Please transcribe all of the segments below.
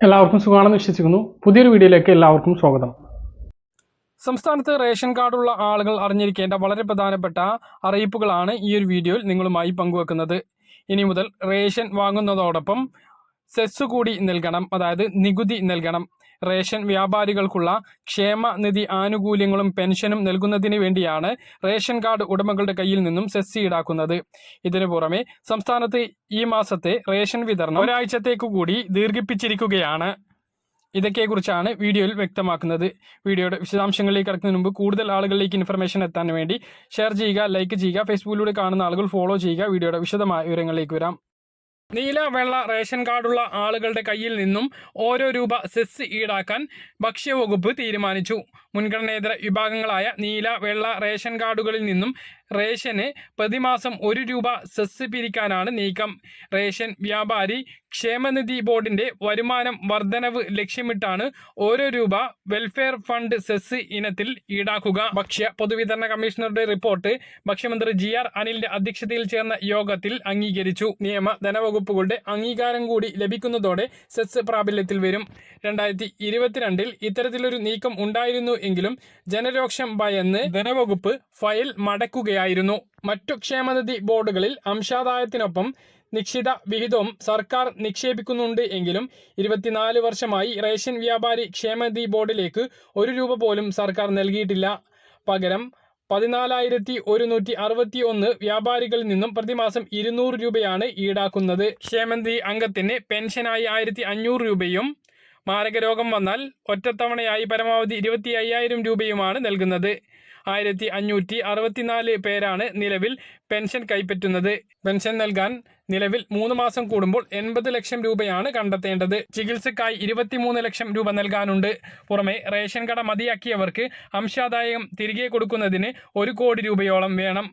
എല്ലാവർക്കും സുഖമാണെന്ന് വിശ്വസിക്കുന്നു. പുതിയൊരു വീഡിയോയിലേക്ക് എല്ലാവർക്കും സ്വാഗതം. സംസ്ഥാനത്ത് റേഷൻ കാർഡുള്ള ആളുകൾ അറിഞ്ഞിരിക്കേണ്ട വളരെ പ്രധാനപ്പെട്ട അറിയിപ്പുകളാണ് ഈ ഒരു വീഡിയോയിൽ നിങ്ങളുമായി പങ്കുവെക്കുന്നത്. ഇനി മുതൽ റേഷൻ വാങ്ങുന്നതോടൊപ്പം സെസ് കൂടി നൽകണം അതായത് നികുതി നൽകണം. റേഷൻ വ്യാപാരികൾക്കുള്ള ക്ഷേമനിധി ആനുകൂല്യങ്ങളും പെൻഷനും നൽകുന്നതിന് വേണ്ടിയാണ് റേഷൻ കാർഡ് ഉടമകളുടെ കയ്യിൽ നിന്നും സെസ് ഈടാക്കുന്നത്. ഇതിനു പുറമെ സംസ്ഥാനത്ത് ഈ മാസത്തെ റേഷൻ വിതരണം ഒരാഴ്ചത്തേക്കു കൂടി ദീർഘിപ്പിച്ചിരിക്കുകയാണ്. ഇതൊക്കെക്കുറിച്ചാണ് വീഡിയോയിൽ വ്യക്തമാക്കുന്നത്. വീഡിയോയുടെ വിശദാംശങ്ങളിലേക്ക് കടക്കുന്നതിന് മുമ്പ് കൂടുതൽ ആളുകളിലേക്ക് ഇൻഫർമേഷൻ എത്താൻ വേണ്ടി ഷെയർ ചെയ്യുക ലൈക്ക് ചെയ്യുക ഫേസ്ബുക്കിലൂടെ കാണുന്ന ആളുകൾ ഫോളോ ചെയ്യുക. വീഡിയോയുടെ വിശദമായ വിവരങ്ങളിലേക്ക് വരാം. നീല വെള്ള റേഷൻ കാർഡുള്ള ആളുകളുടെ കയ്യിൽ നിന്നും ഓരോ രൂപ സെസ് ഈടാക്കാൻ ഭക്ഷ്യവകുപ്പ് തീരുമാനിച്ചു. മുൻഗണനേതര വിഭാഗങ്ങളായ നീല വെള്ള റേഷൻ കാർഡുകളിൽ നിന്നും റേഷന് പ്രതിമാസം ഒരു രൂപ സെസ് പിരിക്കാനാണ് നീക്കം. റേഷൻ വ്യാപാരി ക്ഷേമനിധി ബോർഡിന്റെ വരുമാനം വർധനവ് ലക്ഷ്യമിട്ടാണ് ഓരോ രൂപ വെൽഫെയർ ഫണ്ട് സെസ് ഇനത്തിൽ ഈടാക്കുക. ഭക്ഷ്യ പൊതുവിതരണ കമ്മീഷണറുടെ റിപ്പോർട്ട് ഭക്ഷ്യമന്ത്രി ജി ആർ അനിലിന്റെ അധ്യക്ഷതയിൽ ചേർന്ന യോഗത്തിൽ അംഗീകരിച്ചു. നിയമ ധനവകുപ്പുകളുടെ അംഗീകാരം കൂടി ലഭിക്കുന്നതോടെ സെസ് പ്രാബല്യത്തിൽ വരും. രണ്ടായിരത്തി ഇരുപത്തിരണ്ടിൽ ഇത്തരത്തിലൊരു നീക്കം ഉണ്ടായിരുന്നു എങ്കിലും ജനരോക്ഷം ഭയന്ന് ധനവകുപ്പ് ഫയൽ മടക്കുകയായിരുന്നു മറ്റു ക്ഷേമനിധി ബോർഡുകളിൽ അംശാദായത്തിനൊപ്പം നിശ്ചിത വിഹിതവും സർക്കാർ നിക്ഷേപിക്കുന്നുണ്ട് എങ്കിലും ഇരുപത്തിനാല് വർഷമായി റേഷൻ വ്യാപാരി ക്ഷേമനിധി ബോർഡിലേക്ക് ഒരു രൂപ പോലും സർക്കാർ നൽകിയിട്ടില്ല. പകരം പതിനാലായിരത്തി ഒരുന്നൂറ്റി അറുപത്തി ഒന്ന് വ്യാപാരികളിൽ നിന്നും പ്രതിമാസം ഇരുന്നൂറ് രൂപയാണ് ഈടാക്കുന്നത്. ക്ഷേമനിധി അംഗത്തിന് പെൻഷനായി ആയിരത്തി അഞ്ഞൂറ് രൂപയും മാരകരോഗം വന്നാൽ ഒറ്റത്തവണയായി പരമാവധി ഇരുപത്തി അയ്യായിരം രൂപയുമാണ് നൽകുന്നത്. ആയിരത്തി അഞ്ഞൂറ്റി അറുപത്തിനാല് പേരാണ് നിലവിൽ പെൻഷൻ കൈപ്പറ്റുന്നത്. പെൻഷൻ നൽകാൻ നിലവിൽ മൂന്ന് മാസം കൂടുമ്പോൾ എൺപത് ലക്ഷം രൂപയാണ് കണ്ടെത്തേണ്ടത്. ചികിത്സക്കായി ഇരുപത്തിമൂന്ന് ലക്ഷം രൂപ നൽകാനുണ്ട്. പുറമെ റേഷൻ കട മതിയാക്കിയവർക്ക് അംശാദായം തിരികെ കൊടുക്കുന്നതിന് ഒരു കോടി രൂപയോളം വേണം.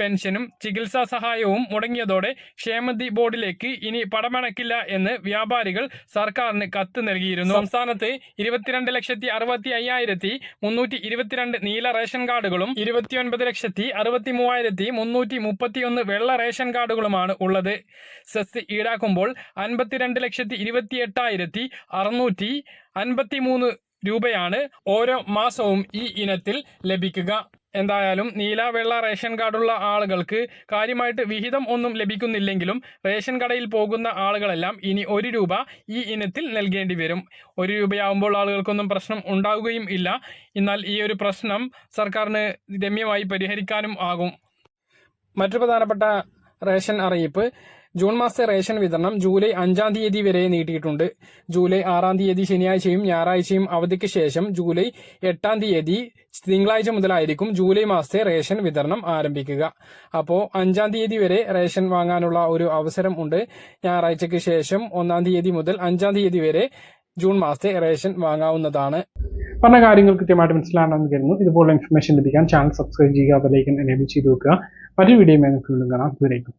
പെൻഷനും ചികിത്സാ സഹായവും മുടങ്ങിയതോടെ ക്ഷേമനിധി ബോർഡിലേക്ക് ഇനി പടമണക്കില്ല എന്ന് വ്യാപാരികൾ സർക്കാരിന് കത്ത് നൽകിയിരുന്നു. സംസ്ഥാനത്ത് ഇരുപത്തിരണ്ട് ലക്ഷത്തി അറുപത്തി അയ്യായിരത്തി മുന്നൂറ്റി ഇരുപത്തിരണ്ട് നീല റേഷൻ കാർഡുകളും ഇരുപത്തിയൊൻപത് ലക്ഷത്തി അറുപത്തി മൂവായിരത്തി മുന്നൂറ്റി മുപ്പത്തിയൊന്ന് വെള്ള റേഷൻ കാർഡുകളുമാണ് ഉള്ളത്. സെസ് ഈടാക്കുമ്പോൾ അൻപത്തിരണ്ട് ലക്ഷത്തി ഇരുപത്തി എട്ടായിരത്തി അറുന്നൂറ്റി അൻപത്തി മൂന്ന് രൂപയാണ് ഓരോ മാസവും ഈ ഇനത്തിൽ ലഭിക്കുക. എന്തായാലും നീല വെള്ള റേഷൻ കാർഡുള്ള ആളുകൾക്ക് കാര്യമായിട്ട് വിഹിതം ഒന്നും ലഭിക്കുന്നില്ലെങ്കിലും റേഷൻ കടയിൽ പോകുന്ന ആളുകളെല്ലാം ഇനി ഒരു രൂപ ഈ ഇനത്തിൽ നൽകേണ്ടി വരും. ഒരു രൂപയാവുമ്പോൾ ആളുകൾക്കൊന്നും പ്രശ്നം ഉണ്ടാവുകയും ഇല്ല. എന്നാൽ ഈ ഒരു പ്രശ്നം സർക്കാരിന് രമ്യമായി പരിഹരിക്കാനും ആകും. മറ്റു പ്രധാനപ്പെട്ട റേഷൻ അറിയിപ്പ്. ജൂൺ മാസത്തെ റേഷൻ വിതരണം ജൂലൈ അഞ്ചാം തീയതി വരെ നീട്ടിയിട്ടുണ്ട്. ജൂലൈ ആറാം തീയതി ശനിയാഴ്ചയും ഞായറാഴ്ചയും അവധിക്ക് ശേഷം ജൂലൈ എട്ടാം തീയതി തിങ്കളാഴ്ച മുതലായിരിക്കും ജൂലൈ മാസത്തെ റേഷൻ വിതരണം ആരംഭിക്കുക. അപ്പോൾ അഞ്ചാം തീയതി വരെ റേഷൻ വാങ്ങാനുള്ള ഒരു അവസരം ഉണ്ട്. ഞായറാഴ്ചയ്ക്ക് ശേഷം ഒന്നാം തീയതി മുതൽ അഞ്ചാം തീയതി വരെ ജൂൺ മാസത്തെ റേഷൻ വാങ്ങാവുന്നതാണ്. പറഞ്ഞ കാര്യങ്ങൾ കൃത്യമായിട്ട് മനസ്സിലാണെന്ന് കരുതുന്നു. ഇതുപോലുള്ള ഇൻഫർമേഷൻ ലഭിക്കാൻ ചാനൽ സബ്സ്ക്രൈബ് ചെയ്യുക അതിലേക്ക് എനേബിൾ ചെയ്ത് വെക്കുക. മറ്റൊരു വീഡിയോ നിങ്ങൾക്ക് വീണ്ടും കാണാം. ഇതുവരേക്കും